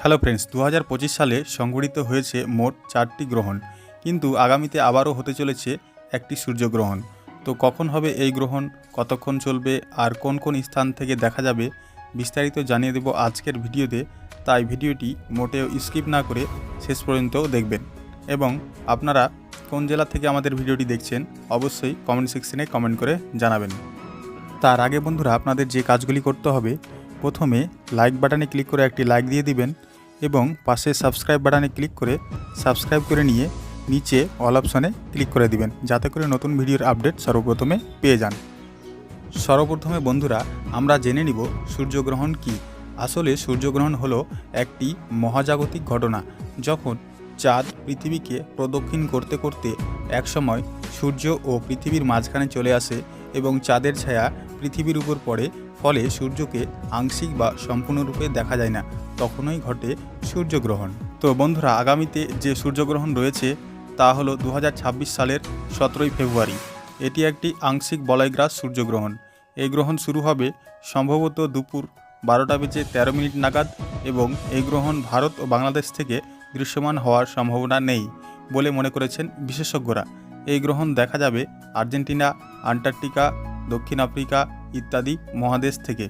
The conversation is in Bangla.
হ্যালো ফ্রেন্ডস দু হাজার পঁচিশ সালে সংঘটিত হয়েছে মোট চারটি গ্রহণ, কিন্তু আগামীতে আবারও হতে চলেছে একটি সূর্যগ্রহণ। তো কখন হবে এই গ্রহণ, কতক্ষণ চলবে, আর কোন কোন স্থান থেকে দেখা যাবে, বিস্তারিত জানিয়ে দেব আজকের ভিডিওতে। তাই ভিডিওটি মোটেও স্কিপ না করে শেষ পর্যন্ত দেখবেন। এবং আপনারা কোন জেলা থেকে আমাদের ভিডিওটি দেখছেন, অবশ্যই কমেন্ট সেকশনে কমেন্ট করে জানাবেন। তার আগে বন্ধুরা, আপনাদের যে কাজগুলি করতে হবে, প্রথমে লাইক বাটনে ক্লিক করে একটি লাইক দিয়ে দিবেন। এবং পাশে সাবস্ক্রাইব বাটনে ক্লিক করে সাবস্ক্রাইব করে নিয়ে নিচে অল অপশনে ক্লিক করে দিবেন, যাতে করে নতুন ভিডিওর আপডেট সর্বপ্রথমে পেয়ে যান। সর্বপ্রথমে বন্ধুরা, আমরা জেনে নিব সূর্যগ্রহণ কি। আসলে সূর্যগ্রহণ হলো একটি মহাজাগতিক ঘটনা, যখন চাঁদ পৃথিবীকে প্রদক্ষিণ করতে করতে একসময় সূর্য ও পৃথিবীর মাঝখানে চলে আসে এবং চাঁদের ছায়া পৃথিবীর উপর পড়ে, ফলে সূর্যকে আংশিক বা সম্পূর্ণরূপে দেখা যায় না। তখনই ঘটে সূর্যগ্রহণ। তো বন্ধুরা, আগামীতে যে সূর্যগ্রহণ রয়েছে তা হলো দু হাজার ছাব্বিশ সালের সতেরোই ফেব্রুয়ারি। এটি একটি আংশিক বলয়গ্রাস সূর্যগ্রহণ। এই গ্রহণ শুরু হবে সম্ভবত দুপুর বারোটা বেজে তেরো মিনিট নাগাদ এবং এই গ্রহণ ভারত ও বাংলাদেশ থেকে দৃশ্যমান হওয়ার সম্ভাবনা নেই বলে মনে করেছেন বিশেষজ্ঞরা। এই গ্রহণ দেখা যাবে আর্জেন্টিনা, আন্টার্কটিকা, দক্ষিণ আফ্রিকা ইত্যাদি মহাদেশ থেকে।